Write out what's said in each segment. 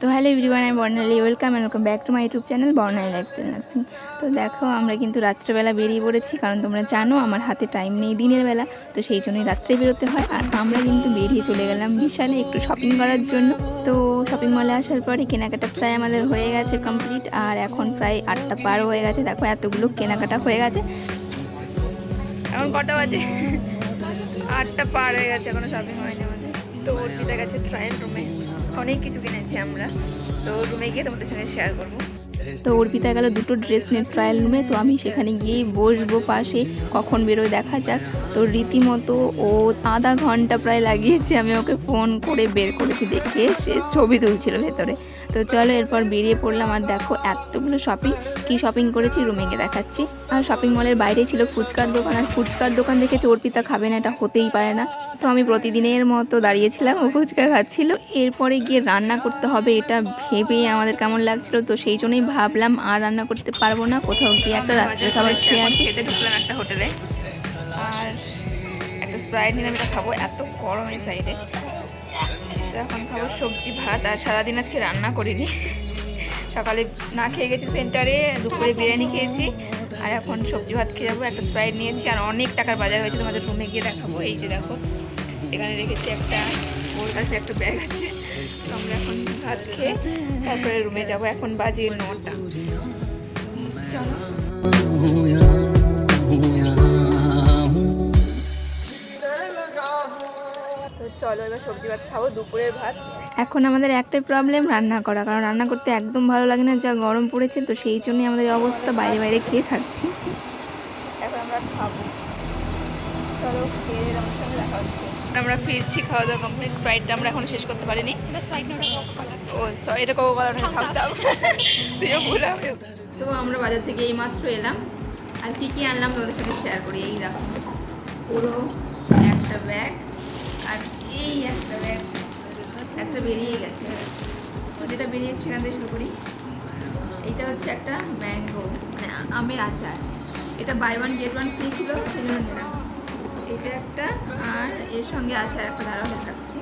তো hello everyone, আমি Barnali welcome welcome back to my YouTube channel Barnali lifestyle nursing. তো দেখো, আমরা কিন্তু রাত্রেবেলা বেরিয়ে পড়েছি, কারণ তোমরা জানো আমার হাতে টাইম নেই দিনের বেলা, তো সেই জন্যই রাত্রে বেরোতে হয়। আর আমরা কিন্তু বেরিয়ে চলে গেলাম বিশালে একটু শপিং করার জন্য। তো শপিং মলে আসার পরে কেনাকাটা প্রায় আমাদের হয়ে গেছে কমপ্লিট আর এখন প্রায় আটটা পার হয়ে গেছে। দেখো, এতগুলো কেনাকাটা হয়ে গেছে। এখন কটা বাজে? আটটা পার হয়ে গেছে, এখনও শপিং হয়নি আমাদের। তো অর্পিতা গেছে ট্রায়াল রুমে অনেক কিছু কিনেছি আমরা। তো রুমে গিয়ে তোমাদের সঙ্গে শেয়ার করব। তো অর্পিতা গেল দুটো ড্রেস নিয়ে ট্রায়াল রুমে তো আমি সেখানে গিয়ে বসবো পাশে, কখন বেরোয় দেখা যাক। তো রীতিমতো ও আধা ঘণ্টা প্রায় লাগিয়েছে, আমি ওকে ফোন করে বের করেছি দেখে সে ছবি তুলছিল ভেতরে। তো চলো এরপর বেরিয়ে পড়লাম আর দেখো এতগুলো শপিং কি শপিং করেছি রুমে গিয়ে দেখাচ্ছি। আর শপিং মলের বাইরে ছিল ফুচকার দোকান আর ফুচকার দোকান দেখেছি অর্পিতা খাবে না এটা হতেই পারে না। তো আমি প্রতিদিনের মতো দাঁড়িয়েছিলাম ও ফুচকা খাচ্ছিল। এরপরে গিয়ে রান্না করতে হবে এটা ভেবেই আমাদের কেমন লাগছিল। তো সেই জন্যই ভাবলাম আর রান্না করতে পারব না কোথাও গিয়ে একটা রাত্রে খাবার খেয়ে আসি। খেতে ঢুকলাম একটা হোটেলে আর একটা স্প্রাইট নিলাম এটা খাব এত গরম এই সাইডে এখন খাব সবজি, ভাত, আর সারাদিন আজকে রান্না করিনি। সকালে না খেয়ে গেছি সেন্টারে, দুপুরে বিরিয়ানি খেয়েছি, আর এখন সবজি, ভাত খেয়ে যাব, একটা স্প্রাইট নিয়েছি, আর অনেক টাকার বাজার হয়েছে, তোমাদের রুমে গিয়ে দেখাবো। এই যে দেখো, এখানে রেখেছি একটা ওর কাছে একটা ব্যাগ আছে। তো আমরা এখন ভাত খেয়ে তারপরে রুমে যাব। এখন বাজে নটা। চলো। চলো এবার সবজি ভাত খাব দুপুরের ভাত। এখন আমাদের একটাই প্রবলেম রান্না করা। কারণ রান্না করতে একদম ভালো লাগে না যা গরম পড়েছে তো সেই জন্যই আমাদের অবস্থা বাইরে বাইরে খেয়ে থাকছি। এখন আমরা খাব। চলো খেয়ে আমার সঙ্গে দেখা হচ্ছে। আমরা ফিরছি খাওয়া দাওয়া কমপ্লিট স্প্রাইটটা আমরা এখন শেষ করতে পারিনি। ও সরি এটা কোকো কলা তো আমরা বাজার থেকে এই মাত্র এলাম। আর কি কি আনলাম তোমাদের সাথে শেয়ার করি এই দেখো। পুরো একটা ব্যাগ আর এই একটা বেরিয়ে গেছে। যেটা বেরিয়েছে সেখান থেকে শুরু করি। এইটা হচ্ছে একটা ম্যাঙ্গো মানে আমের আচার। এটা buy one get one free ছিল এটা একটা, আর এর সঙ্গে আচার একটা ধারা দেখাচ্ছি।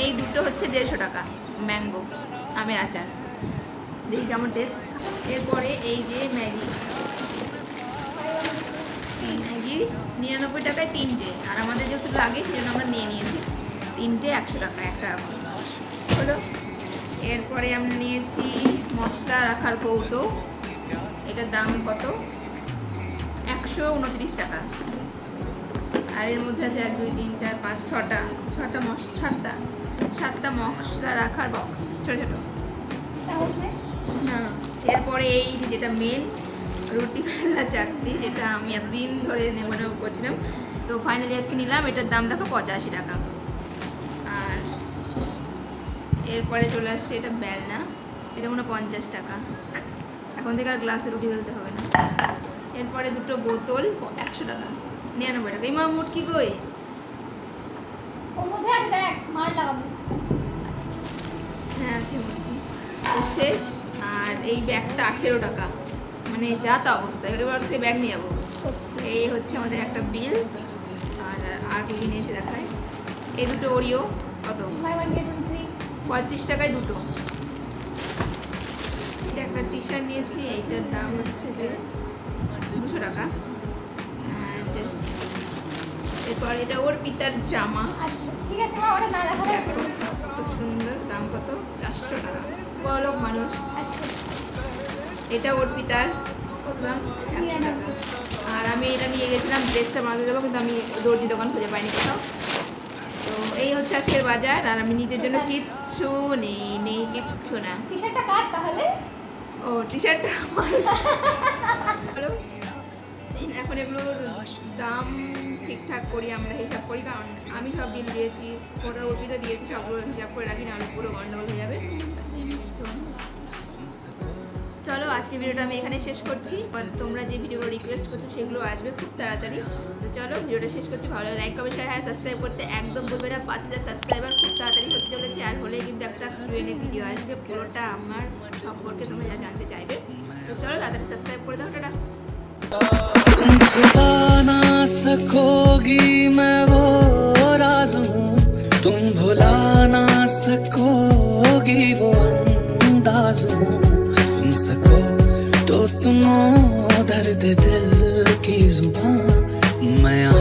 এই দুটো হচ্ছে দেড়শো টাকা ম্যাঙ্গো আমের আচার। দেখি কেমন টেস্ট এরপরে এই যে ম্যাগি। নিরানব্বই টাকায় তিনটে। আর আমাদের যেহেতু লাগে সেই জন্য আমরা নিয়ে নিয়েছি। তিনটে একশো টাকা একটা হলো। এরপরে আমরা নিয়েছি মশলা রাখার কৌটো। এটার দাম কত? একশো উনত্রিশ টাকা। আর এর মধ্যে আছে এক দুই তিন চার পাঁচ ছটা। ছটা মশ সাতটা। সাতটা মশলা রাখার বক্স ছোটো ছোটো। না এরপরে এই যেটা মেন রুটি বেলা চাকতি যেটা আমি এতদিন ধরে নেব নেব করছিলাম। তো ফাইনালি আজকে নিলাম এটার দাম দেখো পঁচাশি টাকা। আর এরপরে চলে আসছে এটা বেলনা এটা মনে হয় পঞ্চাশ টাকা। এখন থেকে আর গ্লাসে রুটি বেলতে হবে না। এরপরে দুটো বোতল একশো টাকা নিরানব্বই টাকা। এই মামুট কি কই? হ্যাঁ আছে শেষ আর এই ব্যাগটা আঠেরো টাকা। মানে যা তা অবস্থা। এবার থেকে ব্যাগ নিয়ে যাব। এই হচ্ছে আমাদের একটা বিল আর আর কি নিয়েছে দেখায়। এই দুটো ওরিও কত? পঁয়ত্রিশ টাকায় দুটো। এটা একটা টি শার্ট নিয়েছি। এইটার দাম হচ্ছে যে দুশো টাকা। এরপর এটা ওর পিতার জামা। আচ্ছা ঠিক আছে মা ওটা না দেখা যাচ্ছে সুন্দর। দাম কত? চারশো টাকা। বড়লোক মানুষ। আচ্ছা। এটা ওর পিতার। কত দাম একশো টাকা আর আমি এটা নিয়ে গেছিলাম ড্রেসটা বানাতে দেবো কিন্তু আমি দর্জি দোকান খুঁজে পাইনি কোথাও। তো এই হচ্ছে আজকের বাজার আর আমি নিজের জন্য কিচ্ছু নেই নেই কিচ্ছু না। টি শার্টটা কাট তাহলে? ও টি শার্টটা আমার এখন এগুলো দাম ঠিকঠাক করি আমরা হিসাব করি কারণ আমি সব বিল দিয়েছি ওটার অর্পিতা দিয়েছি সবগুলো হিসাব করে রাখি নাহলে পুরো গন্ডগোল হয়ে যাবে। তো চলো আজকে ভিডিওটা আমি এখানে শেষ করছি আর তোমরা যে ভিডিওগুলো রিকোয়েস্ট করছো সেগুলো আসবে খুব তাড়াতাড়ি তো চলো ভিডিওটা শেষ করছি ভালো লাইক কমেন্ট শেয়ার হ্যাঁ সাবস্ক্রাইব করতে একদম বলবে না পাঁচ হাজার সাবস্ক্রাইবার খুব তাড়াতাড়ি হতে চলেছে আর হলে কিন্তু একটা কিউএনএ ভিডিও আসবে পুরোটা আমার সম্পর্কে তোমরা যা জানতে চাইবে তো চলো তাড়াতাড়ি সাবস্ক্রাইব করে দাও টাটা छुपा ना सकोगी मैं वो राज हूँ तुम भुला ना सकोगी वो अंदाज सुन सको तो सुनो दर्द दिल की जुबान मैं यहाँ